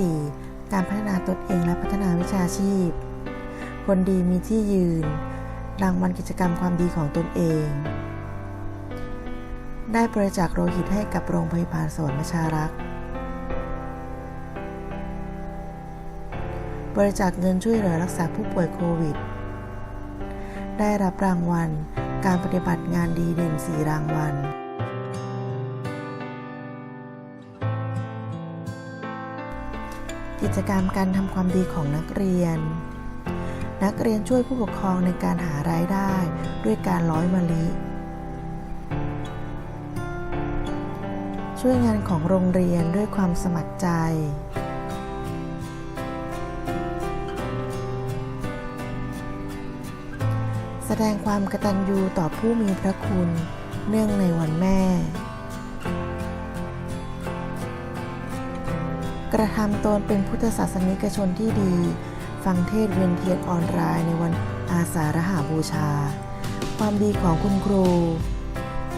4 การพัฒนาตนเองและพัฒนาวิชาชีพ คนดีมีที่ยืน รางวัลกิจกรรมความดีของตนเอง ได้บริจาคโลหิตให้กับโรงพยาบาลสวรรค์ประชารักษ์บริจาคเงินช่วยเหลือรักษาผู้ป่วยโควิด ได้รับรางวัล การปฏิบัติงานดีเด่น 4 รางวัล กิจกรรมการทำความดีของนักเรียน นักเรียนช่วยผู้ปกครองในการหารายได้ ด้วยการร้อยมะลิ ช่วยงานของโรงเรียนด้วยความสมัครใจ แสดงความกตัญญูต่อผู้มีพระคุณเนื่องในวันแม่ กระทำตนเป็นพุทธศาสนิกชนที่ดี ฟังเทศเวียนเทียนออนไลน์ในวันอาสาฬหาบูชา ความดีของคุณครู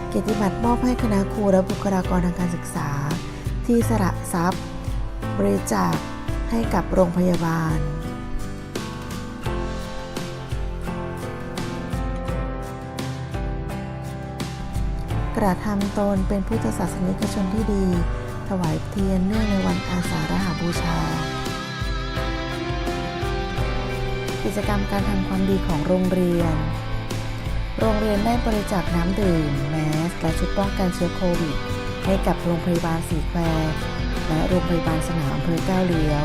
เกียรติบัตรมอบให้คณะครูและบุคลากรทางการศึกษา ที่สละทรัพย์ บริจาคให้กับโรงพยาบาลกระทำตนเป็นพุทธศาสนิกชนที่ดี ถวายเทียนเนื่องในวันอาสาฬหาบูชา กิจกรรมการทำความดีของโรงเรียน โรงเรียนได้บริจาคน้ำดื่ม แมส และชุดป้องกันเชื้อโควิด ให้กับโรงพยาบาลสีแควและโรงพยาบาลสนามอำเภอก้าวเลี้ยว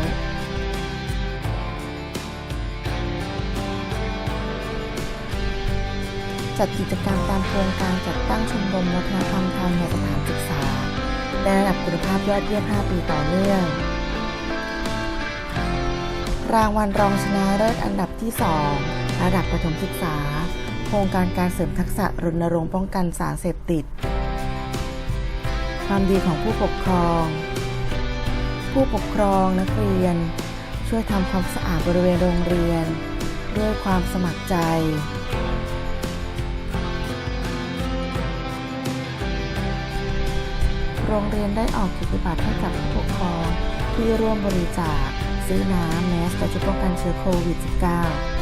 จัดกิจกรรมตามโครงการจัดตั้งชมรมวัฒนธรรมไทยในสถานศึกษา ได้ระดับคุณภาพยอดเยี่ยม 5 ปีต่อเนื่อง รางวัลรองชนะเลิศอันดับที่ 2 ระดับประถมศึกษา โครงการการเสริมทักษะรณรงค์ป้องกันสารเสพติด ความดีของผู้ปกครอง ผู้ปกครองนักเรียน ช่วยทำความสะอาดบริเวณโรงเรียน ด้วยความสมัครใจ โรงเรียนได้ออกกิจบัตรให้กับผู้ปกครองที่ร่วมบริจาค ซื้อน้ำแมสและชุดป้องกันเชื้อโควิด -19